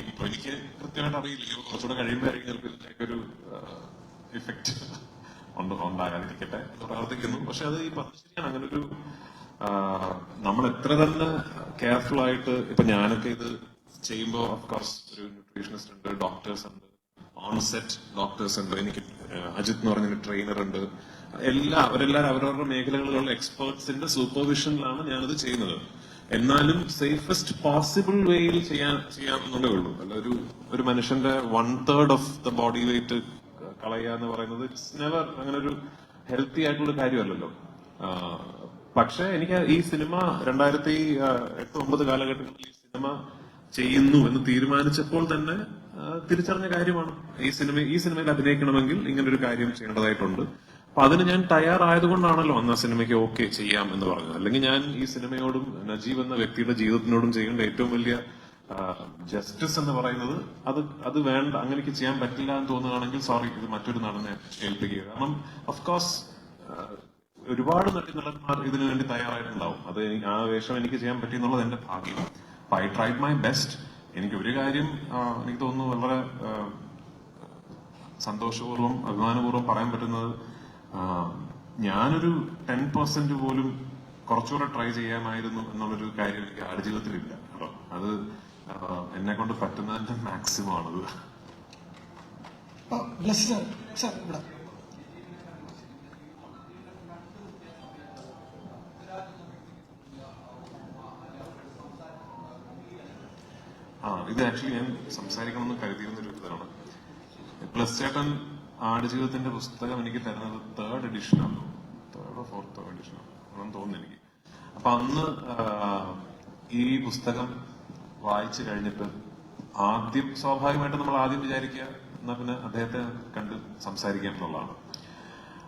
ഇപ്പൊ എനിക്ക് കൃത്യമായിട്ട് അറിയില്ല. കുറച്ചുകൂടെ കഴിയുമ്പോഴായിരിക്കും ചിലപ്പോൾ ഒരു ഇഫക്റ്റ് ഉണ്ട് ഉണ്ടാകാതിരിക്കട്ടെ പ്രാർത്ഥിക്കുന്നു. പക്ഷെ അത് ഈ പറഞ്ഞ ശരിയാണ്. അങ്ങനെ ഒരു നമ്മൾ എത്ര തന്നെ കെയർഫുൾ ആയിട്ട് ഇപ്പൊ ഞാനൊക്കെ ഇത് ചെയ്യുമ്പോൾ അഫ്കോഴ്സ് ഒരു ന്യൂട്രീഷനിസ്റ്റ് ഉണ്ട് ഡോക്ടേഴ്സ് ഉണ്ട് ഓൺസെറ്റ് ഡോക്ടേഴ്സ് ഉണ്ട് എനിക്ക് അജിത് എന്ന് പറഞ്ഞൊരു ട്രെയിനർ ഉണ്ട്. എല്ലാ അവരെല്ലാവരും അവരവരുടെ മേഖലകളിലുള്ള എക്സ്പേർട്സിന്റെ സൂപ്പർവിഷനിലാണ് ഞാനത് ചെയ്യുന്നത്. എന്നാലും സേഫസ്റ്റ് പോസിബിൾ വേയിൽ ചെയ്യാൻ ചെയ്യാമെന്നുള്ളേ ഉള്ളൂ. അല്ല ഒരു ഒരു മനുഷ്യന്റെ one third of the body weight കളയുക എന്ന് പറയുന്നത് ഇറ്റ്സ് നെവർ അങ്ങനെ ഒരു ഹെൽത്തി ആയിട്ടുള്ള കാര്യമല്ലല്ലോ. പക്ഷേ എനിക്ക് ഈ സിനിമ രണ്ടായിരത്തി എട്ട് ഒമ്പത് കാലഘട്ടങ്ങളിൽ ഈ സിനിമ ചെയ്യുന്നു എന്ന് തീരുമാനിച്ചപ്പോൾ തന്നെ തിരിച്ചറിഞ്ഞ കാര്യമാണ്. ഈ സിനിമ ഈ സിനിമയിൽ അഭിനയിക്കണമെങ്കിൽ ഇങ്ങനൊരു കാര്യം ചെയ്യേണ്ടതായിട്ടുണ്ട്. അപ്പൊ അതിന് ഞാൻ തയ്യാറായതുകൊണ്ടാണല്ലോ അന്ന് ആ സിനിമയ്ക്ക് ഓക്കെ ചെയ്യാം എന്ന് പറഞ്ഞത്. അല്ലെങ്കിൽ ഞാൻ ഈ സിനിമയോടും നജീബ് എന്ന വ്യക്തിയുടെ ജീവിതത്തിനോടും ചെയ്യേണ്ട ഏറ്റവും വലിയ ജസ്റ്റിസ് എന്ന് പറയുന്നത് അത് അത് വേണ്ട അങ്ങനെയൊക്കെ ചെയ്യാൻ പറ്റില്ല എന്ന് തോന്നുകയാണെങ്കിൽ സോറി ഇത് മറ്റൊരു നടനെ ഏൽപ്പിക്കുക കാരണം ഓഫ്കോഴ്സ് ഒരുപാട് നടി നടന്മാർ ഇതിനു വേണ്ടി തയ്യാറായിട്ടുണ്ടാവും. അത് ആ വേഷം എനിക്ക് ചെയ്യാൻ പറ്റി എന്നുള്ളത് എന്റെ ഭാഗ്യം. ഐ ട്രൈഡ് മൈ ബെസ്റ്റ് എനിക്ക് ഒരു കാര്യം എനിക്ക് തോന്നുന്നു വളരെ സന്തോഷപൂർവം അഭിമാനപൂർവം പറയാൻ പറ്റുന്നത് ഞാനൊരു ടെൻ പെർസെന്റ് പോലും കുറച്ചുകൂടെ ട്രൈ ചെയ്യാമായിരുന്നു എന്നുള്ളൊരു കാര്യം എനിക്ക് ആടുജീവിതത്തിലില്ല കേട്ടോ അത് എന്നെ കൊണ്ട് പറ്റുന്നതിന്റെ മാക്സിമം ആണത്. ആ ഇത് ആക്ച്വലി ഞാൻ സംസാരിക്കണമെന്ന് കരുതിയിരുന്ന ഒരു ഇതാണ്. പ്ലസ് ചേട്ടൻ ആടുജീവിതത്തിന്റെ പുസ്തകം എനിക്ക് തരുന്നത് തേർഡ് എഡിഷനാണ് തേർഡോ ഫോർത്തോ എഡിഷൻ ആണെന്ന് തോന്നുന്നു എനിക്ക്. അപ്പൊ അന്ന് ഈ പുസ്തകം വായിച്ചു കഴിഞ്ഞിട്ട് ആദ്യം സ്വാഭാവികമായിട്ട് നമ്മൾ ആദ്യം വിചാരിക്കുക എന്നാ പിന്നെ അദ്ദേഹത്തെ കണ്ട് സംസാരിക്കാം എന്നുള്ളതാണ്.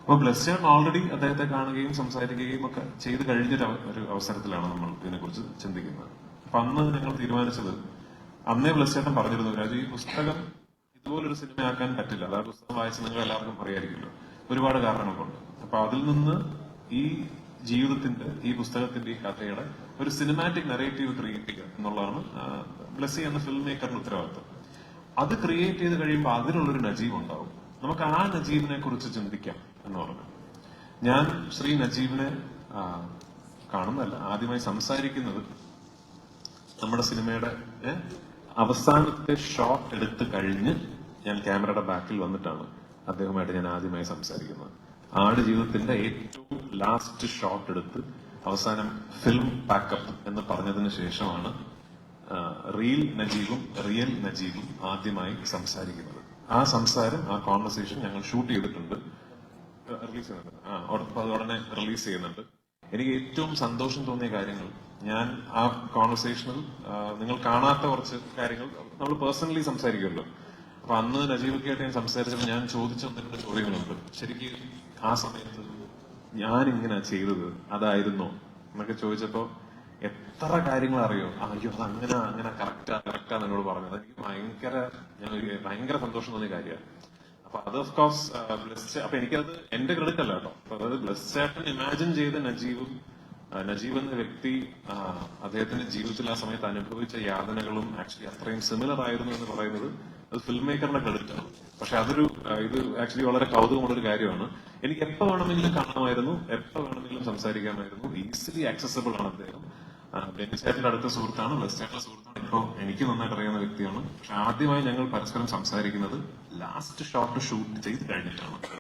അപ്പൊ ബ്ലസ് ചേട്ടൻ ഓൾറെഡി അദ്ദേഹത്തെ കാണുകയും സംസാരിക്കുകയും ഒക്കെ ചെയ്ത് കഴിഞ്ഞൊരു ഒരു അവസരത്തിലാണ് നമ്മൾ ഇതിനെക്കുറിച്ച് ചിന്തിക്കുന്നത്. അപ്പൊ അന്ന് ഞങ്ങൾ തീരുമാനിച്ചത് അന്നേ ബ്ലസ് ചേട്ടൻ പറഞ്ഞിരുന്നു രാജു ഈ പുസ്തകം ഇതുപോലൊരു സിനിമയാക്കാൻ പറ്റില്ല. അതായത് പുസ്തകം വായിച്ച് നിങ്ങൾ എല്ലാവർക്കും അറിയായിരിക്കുമല്ലോ ഒരുപാട് കാരണങ്ങളുണ്ട്. അപ്പൊ അതിൽ നിന്ന് ഈ ജീവിതത്തിന്റെ ഈ പുസ്തകത്തിന്റെ ഈ കഥയുടെ ഒരു സിനിമാറ്റിക് നെറേറ്റീവ് ക്രിയേറ്റ് ചെയ്യുക എന്നുള്ളതാണ് ബ്ലസ്സി എന്ന ഫിലിം മേക്കറിന്റെ ഉത്തരവാദിത്വം അത് ക്രിയേറ്റ് ചെയ്ത് കഴിയുമ്പോൾ അതിനുള്ളൊരു നജീബ് ഉണ്ടാവും. നമുക്ക് ആ നജീബിനെ കുറിച്ച് ചിന്തിക്കാം എന്ന് പറഞ്ഞു. ഞാൻ ശ്രീ നജീബിനെ കാണുന്നതല്ല ആദ്യമായി സംസാരിക്കുന്നത് നമ്മുടെ സിനിമയുടെ അവസാനത്തെ ഷോട്ട് എടുത്തു കഴിഞ്ഞ് ഞാൻ ക്യാമറയുടെ ബാക്കിൽ വന്നിട്ടാണ് അദ്ദേഹമായിട്ട് ഞാൻ ആദ്യമായി സംസാരിക്കുന്നത്. ആട് ജീവിതത്തിന്റെ ഏറ്റവും ലാസ്റ്റ് ഷോട്ട് എടുത്ത് അവസാനം ഫിലിം പാക്കപ്പ് എന്ന് പറഞ്ഞതിന് ശേഷമാണ് റിയൽ നജീബും റിയൽ നജീബും ആദ്യമായി സംസാരിക്കുന്നത്. ആ സംസാരം ആ കോൺവെർസേഷൻ ഞങ്ങൾ ഷൂട്ട് ചെയ്തിട്ടുണ്ട്. റിലീസ് ചെയ്യുന്നുണ്ട്. ആ ഉടനെ റിലീസ് ചെയ്യുന്നുണ്ട്. എനിക്ക് ഏറ്റവും സന്തോഷം തോന്നിയ കാര്യങ്ങൾ ഞാൻ ആ കോൺവെർസേഷനിൽ നിങ്ങൾ കാണാത്ത കുറച്ച് കാര്യങ്ങൾ നമ്മൾ പേഴ്സണലി സംസാരിക്കുമല്ലോ. അപ്പൊ അന്ന് നജീബൊക്കെ ഞാൻ സംസാരിച്ചപ്പോൾ ഞാൻ ചോദിച്ച ഒന്ന് ചോദ്യങ്ങളുണ്ട്. ശരിക്കും ആ സമയത്ത് ഞാൻ ഇങ്ങനെ ചെയ്തത് അതായിരുന്നോ? എന്നൊക്കെ ചോദിച്ചപ്പോ എത്ര കാര്യങ്ങൾ അറിയോ അയ്യോ അത് അങ്ങനെ അങ്ങനെ കറക്റ്റാ കറക്റ്റാ എന്നോട് പറഞ്ഞത് എനിക്ക് ഭയങ്കര ഞാൻ ഭയങ്കര സന്തോഷം തോന്നിയ കാര്യമാണ്. അപ്പൊ അത് ഓഫ് കോഴ്സ് ബ്ലസ് അപ്പൊ എനിക്കത് എന്റെ ക്രെഡിറ്റ് അല്ല കേട്ടോ. അതായത് ബ്ലസ് ചേട്ടൻ ഇമാജിൻ ചെയ്ത നജീബും നജീബ് എന്ന വ്യക്തി അദ്ദേഹത്തിന്റെ ജീവിതത്തിൽ ആ സമയത്ത് അനുഭവിച്ച യാതനകളും ആക്ച്വലി അത്രയും സിമിലർ ആയിരുന്നു എന്ന് പറയുന്നത് അത് ഫിലിം മേക്കറിന്റെ ക്രെഡിറ്റ് ആണ് പക്ഷെ അതൊരു ഇത് ആക്ച്വലി വളരെ കൗതുകമുള്ളൊരു കാര്യമാണ്. എനിക്ക് എപ്പോ വേണമെങ്കിലും കാണാമായിരുന്നു എപ്പോ വേണമെങ്കിലും സംസാരിക്കാമായിരുന്നു. ഈസിലി ആക്സസബിൾ ആണ് അദ്ദേഹം. ആ, ബെന്നി ചേട്ടന്റെ അടുത്ത സുഹൃത്താണ് ബ്ലസ് സുഹൃത്താണ് ഇപ്പോൾ എനിക്ക് നന്നായിട്ട് അറിയാവുന്ന വ്യക്തിയാണ്. പക്ഷെ ആദ്യമായി ഞങ്ങൾ പരസ്പരം സംസാരിക്കുന്നത് ലാസ്റ്റ് ഷോട്ട് ഷൂട്ട് ചെയ്ത് കഴിഞ്ഞിട്ടാണ്.